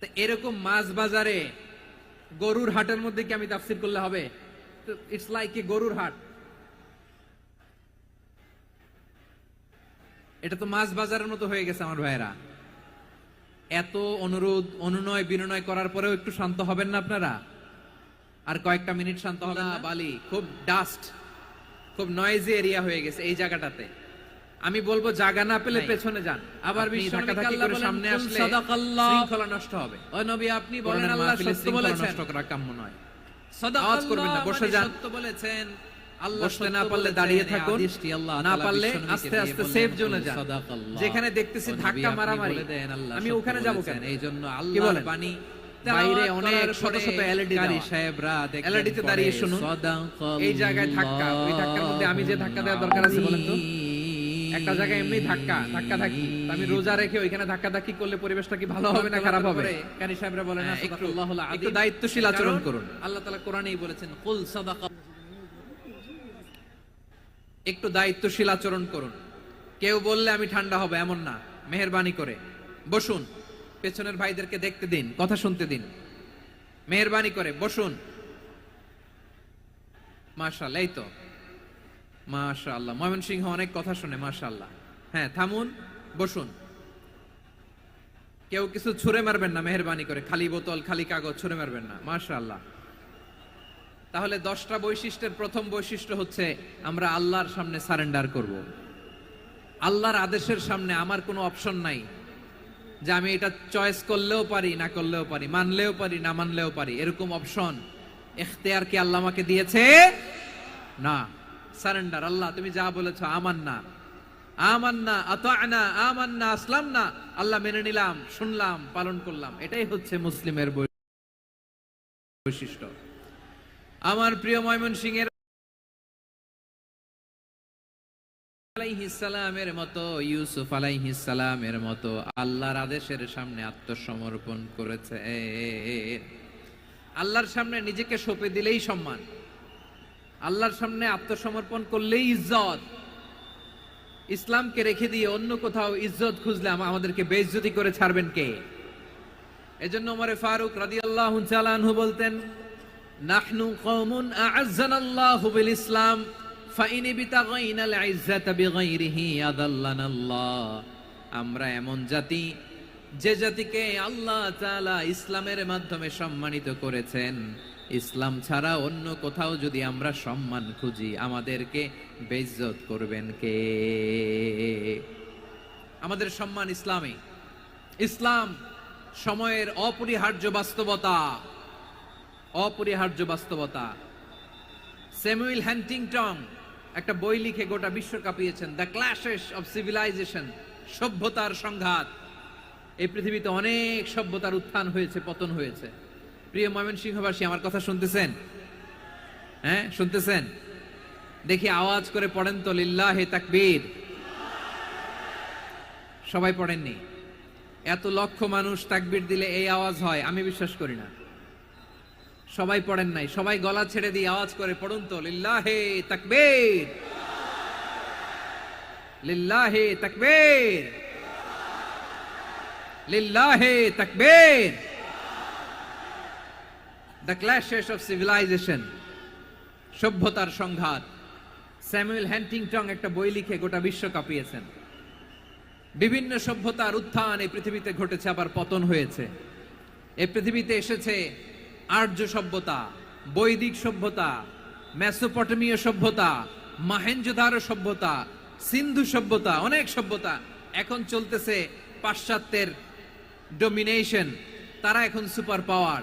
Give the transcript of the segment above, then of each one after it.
তো এরকম মাছ বাজারে গরুর হাটের মধ্যে কি আমি তাফসির করলে হবে? তো ইটস লাইক এ গরুর হাট। এটা তো মাছ বাজারের মতো হয়ে গেছে আমার ভাইয়েরা। এত অনুরোধ অনুনয় বিনয় করার পরেও একটু শান্ত হবেন না আপনারা? আর কয়েকটা মিনিট শান্ত হবেন না? বালি খুব ডাস্ট খুব নয়েজি এরিয়া হয়ে গেছে এই জায়গাটাতে। আমি বলব জায়গা না পেলে পেছনে যান। আবার সামনে আসলে শৃঙ্খলা নষ্ট হবে। ও নবী আপনি বলেন আল্লাহ সত্য বলেছেন। নষ্ট করা কাম্য নয়। আওয়াজ করবেন না, বসে মানে যান। সত্য বলেছেন। আল্লাহ না পারলে দাঁড়িয়ে থাকুন। না পারলে আস্তে আস্তে সেফ জোনে যান। যেখানে দেখতেছি ধাক্কা মারামারি। আল্লাহ আমি ওখানে যাব কেন? এই জন্য কি আল্লাহর বাণী বাইরে অনেক শত শত সাহেবরা দেখবেন তে দাঁড়িয়ে শুনুন। এই জায়গায় ধাক্কা, ওই ধাক্কার মধ্যে আমি যে ধাক্কা দেওয়ার দরকার আছে বলেন তো? একটা জায়গায় এমনি ধাক্কা ধাক্কা ধাক্কি। আমি রোজা রেখে ওইখানে ধাক্কা ধাক্কি করলে পরিবেশটা কি ভালো হবে না খারাপ হবে? কারি সাহেবরা বলেন হ্যাঁ, একটু দায়িত্বশীল আচরণ করুন। আল্লাহ তাআলা কোরআনেই বলেছেন কুল সাদাকা একটু দায়িত্বশীল আচরণ করুন। কেউ বললে আমি ঠান্ডা হবে এমন না। মেহরবানি করে। বসুন। পেছনের ভাইদেরকে দেখতে দিন কথা শুনতে দিন। মেহরবানি করে বসুন। মাশাআল্লাহ এই তো। মাশাআল্লাহ। ময়মনসিংহ অনেক কথা শুনে, মাশাআল্লাহ। হ্যাঁ থামুন, বসুন। কেউ কিছু ছুঁড়ে মারবেন না, মেহরবানি করে। খালি বোতল, খালি কাগজ, ছুঁড়ে মারবেন না, মাশাআল্লাহ। তাহলে দশটা বৈশিষ্ট্যের প্রথম বৈশিষ্ট্য হচ্ছে, আমরা আল্লাহর সামনে সারেন্ডার করব। আল্লাহর আদেশের সামনে আমার কোনো অপশন নাই যে আমি এটা চয়েস করলেও পারি, না করলেও পারি, মানলেও পারি, না মানলেও পারি, এরকম অপশন। এখতিয়ার কি আল্লাহ আমাকে দিয়েছে? না। সারেন্ডার, আল্লাহ, তুমি যা বলেছ আমার না আমার না আতানা আমার না আসলাম না আল্লাহ মেনে নিলাম, শুনলাম, পালন করলাম। এটাই হচ্ছে মুসলিমের বৈশিষ্ট্য। আমার প্রিয় ময়মন সিং এর আলাইহিসসালামের মতো, ইউসুফ আলাইহিসসালামের মতো, আল্লাহর আদেশের সামনে আত্মসমর্পণ করেছে। আল্লাহর সামনে নিজেকে সঁপে দিলেই সম্মান। আল্লাহর সামনে আত্মসমর্পণ করলেই ইজ্জত। ইসলামকে রেখে দিয়ে অন্য কোথাও ইজ্জত খুঁজলে আমাদেরকে বেইজ্জতি করে ছাড়বেন কে? এজন্য ওমরে ফারুক রাদিয়াল্লাহু তাআলা আনহু বলতেন, নাহনু আ'আজ্জানা আল্লাহু বিল ইসলাম ফাইন বিতাগাইনা আল ইজ্জাতা বিগাইরিহি আদাল্লানা আল্লাহ আমরা এমন জাতি, যে জাতিকে আল্লাহ তাআলা ইসলামের মাধ্যমে সম্মানিত করেছেন। ইসলাম ছাড়া অন্য কোথাও যদি আমরা সম্মান খুঁজি, আমাদেরকে বেইজ্জত করবেন কে? আমাদের সম্মান ইসলামে। ইসলাম সময়ের অপরিহার্য বাস্তবতা। অপরিহার্য বাস্তবতা। স্যামুয়েল হ্যান্টিংটন একটা বই লিখে গোটা বিশ্ব কাঁপিয়েছেন, দ্য ক্লাশেস অফ সিভিলাইজেশন সভ্যতার সংঘাত। এই পৃথিবীতে অনেক সভ্যতার উত্থান হয়েছে, পতন হয়েছে। প্রিয় ময়মনসিংহবাসী, আমার কথা শুনতেছেন? হ্যাঁ শুনতেছেন? দেখি আওয়াজ করে পড়েন তো, লিল্লাহে তাকবীর। সবাই পড়েননি? এত লক্ষ মানুষ তাকবীর দিলে এই আওয়াজ হয়, আমি বিশ্বাস করি না। সবাই পড়েন নাই, সবাই গলা ছেড়ে দিয়ে আওয়াজ করে পড়ুন তো, লিল্লাহে তাকবীর। লিল্লাহে তাকবীর। লিল্লাহে তাকবীর। দ্য ক্ল্যাশেস অফ সিভিলাইজেশন সভ্যতার সংঘাত। স্যামুয়েল হ্যান্টিংটং একটা বই লিখে গোটা বিশ্ব কাঁপিয়েছেন। বিভিন্ন সভ্যতার উত্থান এই পৃথিবীতে ঘটেছে, আবার পতন হয়েছে। এই পৃথিবীতে এসেছে আর্য সভ্যতা, বৈদিক সভ্যতা, মেসোপটেমীয় সভ্যতা, মাহেঞ্জোদারো সভ্যতা, সিন্ধু সভ্যতা, অনেক সভ্যতা এখন চলতেছে পাশ্চাত্যের ডোমিনেশন তারা এখন সুপার পাওয়ার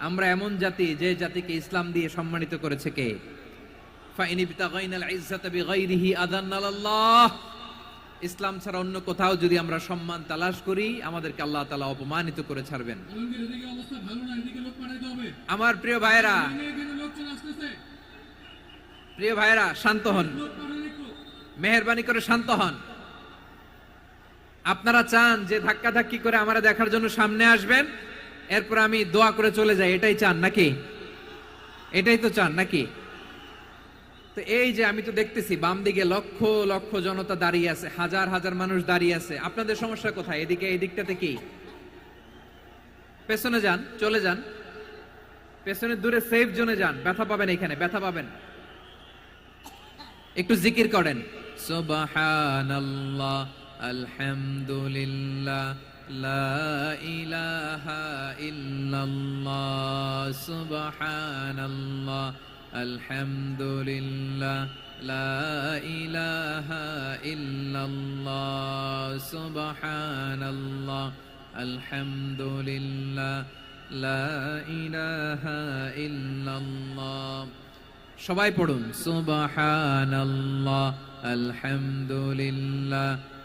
আমরা এমন জাতি যে জাতিকে ইসলাম দিয়ে সম্মানিত করেছে কে? ইসলাম ছাড়া অন্য কোথাও যদি আমরা সম্মান তালাশ করি, আমাদেরকে আল্লাহ তালা অপমানিত করে ছাড়বেন। আমার প্রিয় আসতেছে প্রিয় ভাইয়েরা, শান্ত হন। মেহরবানি করে শান্ত হন। আপনারা চান যে ধাক্কা ধাক্কি করে আমরা দেখার জন্য সামনে আসবেন। এরপর আমি দোয়া করে চলে যাই, এটাই চান নাকি? এটাই তো চান নাকি? তো এই যে আমি তো দেখতেছি, বাম দিকে লক্ষ লক্ষ জনতা দাঁড়িয়ে আছে, হাজার হাজার মানুষ দাঁড়িয়ে আছে। আপনাদের সমস্যা কোথায়? এদিকে, এই দিকটাতে কি? পেছনে যান, চলে যান। পেছনে দূরে সেফ জোনে যান। ব্যথা পাবেন এখানে, ব্যথা পাবেন। একটু জিকির করেন। সুবহানাল্লাহ, আলহামদুলিল্লাহ। সবাই পড়ুন সুবহানাল্লাহ আলহামদুলিল্লাহ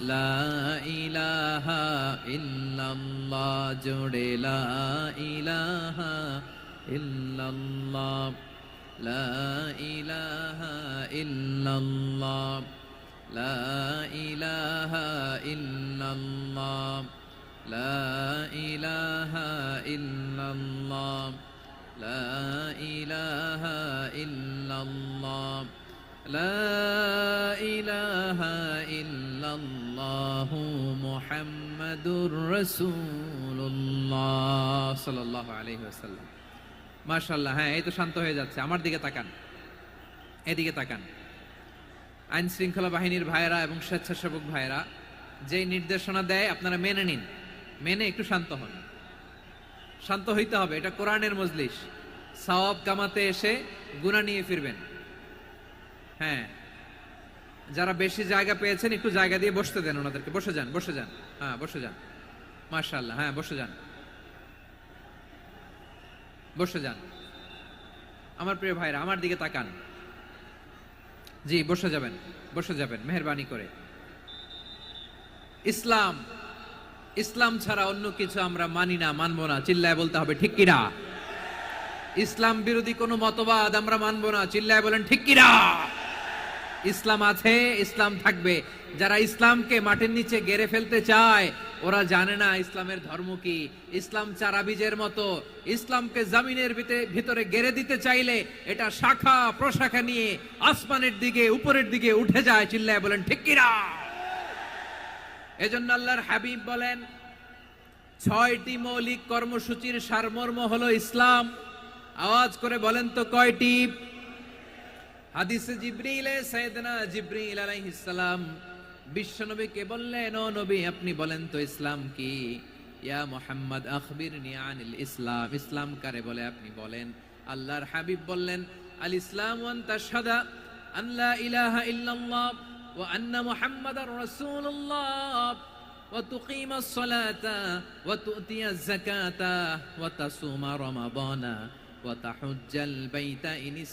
لا إله إلا الله جُڑِ لا إله إلا الله لا إله إلا الله لا إله إلا الله রসুল্লাহ সাল্লাহ আলহি মার্শাল্লাহ হ্যাঁ এই তো শান্ত হয়ে যাচ্ছে। আমার দিকে তাকান। এদিকে তাকান। আইন শৃঙ্খলা বাহিনীর ভাইরা এবং স্বেচ্ছাসেবক ভাইয়েরা যে নির্দেশনা দেয়, আপনারা মেনে নিন। মেনে একটু শান্ত হন। শান্ত হইতে হবে, এটা কোরআনের মজলিস। সাওয়াব কামাতে এসে গুণা নিয়ে ফিরবেন। হ্যাঁ যারা বেশি জায়গা পেয়েছেন, একটু জায়গা দিয়ে বসতে দেন ওনাদেরকে। বসে যান বসে যান। হ্যাঁ বসে যান। মার্শাল্লাহ হ্যাঁ বসে যান। বসে যান। আমার প্রিয় ভাইরা, আমার দিকে তাকান। জি, বসে যাবেন বসে যাবেন, মেহরবানি করে। ইসলাম ইসলাম ছাড়া অন্য কিছু আমরা মানি না, মানবো না, চিল্লায় বলতে হবে, ঠিক কিনা? ইসলাম বিরোধী কোনো মতবাদ আমরা মানবো না, চিল্লায় বলেন, ঠিক কিনা? ইসলাম আছে, ইসলাম থাকবে। যারা ইসলামকে মাটির নিচে গেড়ে ফেলতে চায় ওরা জানে না ইসলামের ধর্ম কি। ইসলাম চারা বীজের মতো। ইসলামকে জামিনের ভিতরে গেড়ে দিতে চাইলে এটা শাখা প্রশাখা নিয়ে আসমানের দিকে, উপরের দিকে উঠে যায়, চিল্লায় বলেন, ঠিক কিনা এজন্য আল্লাহর হাবিব বলেন, ছয়টি মৌলিক কর্মসূচির সারমর্ম হলো ইসলাম। আওয়াজ করে বলেন তো কয়টি? হাদিসে জিব্রিলে, সাইয়েদনা জিব্রিল আলাইহিস সালাম বিশ্বনবীকে বললেন, ও নবী, আপনি বলেন তো ইসলাম কি? ইয়া মোহাম্মদ আখবির নিয়ানিল ইসলাম। ইসলাম কারে বলে আপনি বলেন? আল্লাহর হাবিব বললেন, আল ইসলাম ওয়ান তাশহাদা আন লা ইলাহা ইল্লাল্লাহ ওয়া আন্না মুহাম্মাদার রাসূলুল্লাহ। ওয়া তুকিমাস সালাতা ওয়া তুতিয়াজ যাকাতা ওয়া তাসুমা রমাদানা ওয়া তাহুজ্জাল বাইতা ইনিস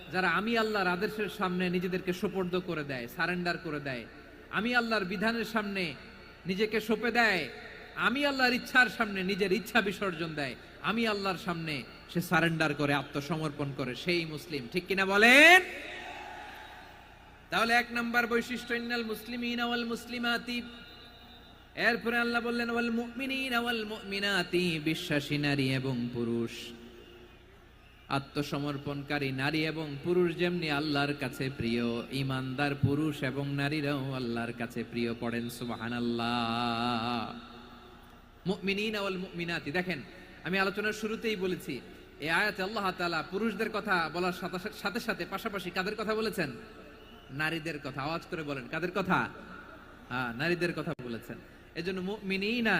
যারা আমি আল্লাহর আদেশের সামনে নিজেদেরকে সোপর্দ করে দেয়, সারেন্ডার করে দেয়, আমি আল্লাহর বিধানের সামনে নিজেকে সঁপে দেয়, আমি আল্লাহর ইচ্ছার সামনে নিজের ইচ্ছা বিসর্জন দেয়, আমি আল্লাহর সামনে সে সারেন্ডার করে, আত্মসমর্পণ করে, সেই মুসলিম। ঠিক কিনা বলেন? তাহলে এক নম্বর বৈশিষ্ট্য, ইন্নাল মুসলিমিন ওয়াল মুসলিমাতি। এরপরে আল্লাহ বললেন বিশ্বাসী নারী এবং পুরুষ। আত্মসমর্পণকারী নারী এবং পুরুষ যেমনি আল্লাহর কাছে প্রিয় ইমানদার পুরুষ এবং নারীরাও আল্লাহর কাছে প্রিয় পড়েন ওয়াল মুমিনাতি, দেখেন, আমি আলোচনার শুরুতেই বলেছি, এই আয়াতে আল্লাহ তাআলা পুরুষদের কথা বলার সাথে সাথে সাথে পাশাপাশি কাদের কথা বলেছেন? নারীদের কথা, আওয়াজ করে বলেন, কাদের কথা? হ্যাঁ নারীদের কথা বলেছেন। এই এজন্য মুমিনিনা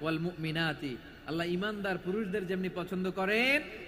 ওয়াল মুমিনাতি, আল্লাহ ইমানদার পুরুষদের যেমনি পছন্দ করেন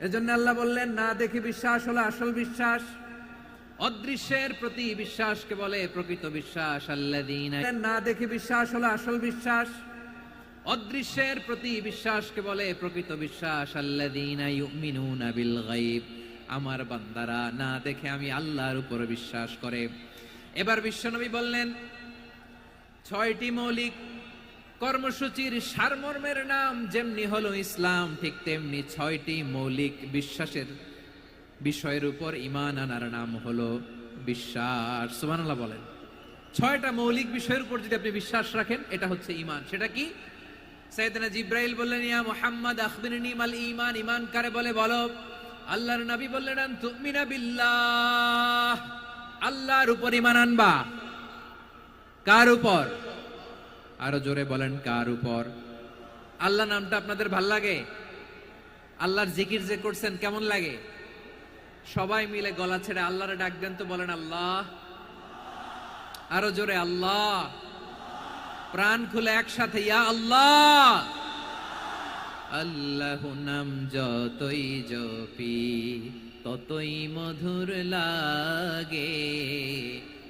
এজন্য আল্লাহ বললেন, না দেখে বিশ্বাস হলো আসল বিশ্বাস। অদৃশ্যের প্রতি বিশ্বাসকে বলে প্রকৃত বিশ্বাস। আল্লাযীনা না দেখে বিশ্বাস হলো আসল বিশ্বাস। অদৃশ্যের প্রতি বিশ্বাসকে বলে প্রকৃত বিশ্বাস। ইউমিনুনা বিল গায়ব। আমার বান্দারা, না দেখে আমি আল্লাহর উপর বিশ্বাস করে। এবার বিশ্বনবী বললেন, ছয়টি মৌলিক কর্মসূচির সারমর্মের নাম যেমনি হলো ইসলাম, ঠিক তেমনি ছয়টি মৌলিক বিশ্বাসের বিষয়ের উপর ইমান আনার নাম হলো বিশ্বাস। সুবহানাল্লাহ বলেন। ছয়টা মৌলিক বিষয়ের উপর যদি আপনি বিশ্বাস রাখেন, এটা হচ্ছে ইমান সেটা কি? সাইয়েদনা জিব্রাইল বললেন, ইয়া মুহাম্মদ, আখবিরনি মাল ঈমান। ঈমান কারে বলে? বলো। আল্লাহর নবী বললেন তুমিনা বিল্লাহ। আল্লাহর উপর ঈমান আনবা। কার উপর? আরও জোরে বলেন, কার উপর? আল্লাহ নামটা আপনাদের ভালো লাগে? আল্লাহর জিকির যে করছেন কেমন লাগে? সবাই মিলে গলা ছেড়ে আল্লাহরে ডাক দেন তো বলেন, আল্লাহ। আরও জোরে, আল্লাহ। প্রাণ খুলে একসাথে, ইয়া আল্লাহ। আল্লাহ নাম যতই জপি, ততই মধুর লাগে।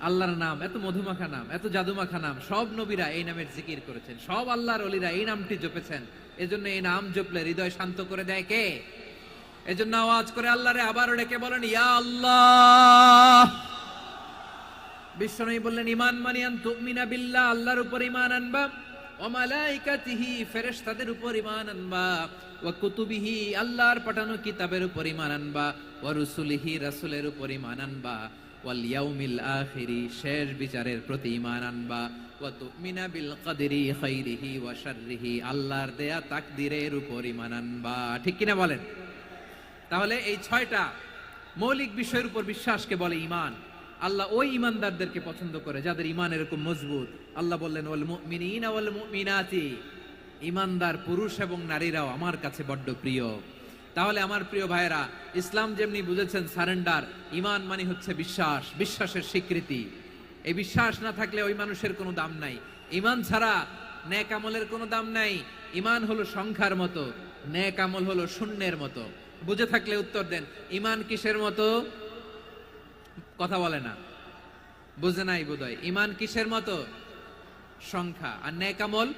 আল্লাহর নাম, এত মধুমাখা নাম, এত জাদুমাখা নাম, সব নবীরা এই নামের জিকির করেছেন। সব আল্লাহর অলিরা এই নামটি জপেছেন। এজন্য এই নাম জপলে হৃদয় শান্ত করে দেয় কে? এজন্য আওয়াজ করে আল্লাহরে আবারও ডেকে বলেন, ইয়া আল্লাহ! বিশ্বনবী বললেন ইমান মানিয়ান তুমিনা বিল্লাহ, আল্লাহর উপর ইমান আনবা। ও মালাইকাতিহি, ফেরেশতাদের উপর ইমান আনবা। ওয়া কুতুবিহি, আল্লাহর পাঠানো কিতাবের উপর ইমান আনবা। ওয়া রুসুলিহি, রাসূলের উপর ইমান আনবা। ওয়াল ইয়াউমিল আখিরি, শেষ বিচারের প্রতি ইমান আনবা। ওয়া তুমিনা বিল কদরি খাইরিহি ওয়া শাররিহি, আল্লাহর দেয়া তাকদীরের উপর ইমান আনবা। ঠিক কিনা বলেন? তাহলে এই ছয়টা মৌলিক বিষয়ের উপর বিশ্বাসকে বলে ইমান আল্লাহ ওই ইমানদারদেরকে পছন্দ করে, যাদের ইমান এরকম মজবুত। আল্লাহ বললেন, ওয়াল মুমিনিনা ওয়াল মুমিনাতি। ইমানদার পুরুষ এবং নারীরাও আমার কাছে বড্ড প্রিয়। তাহলে আমার প্রিয় ভাইয়েরা, ইসলাম যেমনি বুঝেছেন, সারেন্ডার, ইমান মানে হচ্ছে বিশ্বাস, বিশ্বাসের স্বীকৃতি। এই বিশ্বাস না থাকলে ওই মানুষের কোনো দাম নাই। ইমান ছাড়া ন্যাক আমলের কোনো দাম নাই। ইমান হলো সংখ্যার মতো, ন্যাক আমল হলো শূন্যের মতো। বুঝে থাকলে উত্তর দেন, ইমান কিসের মতো? কথা বলে না। বুঝে নাই বোধহয়। ইমান কিসের মতো? সংখ্যা। আর ন্যাক আমল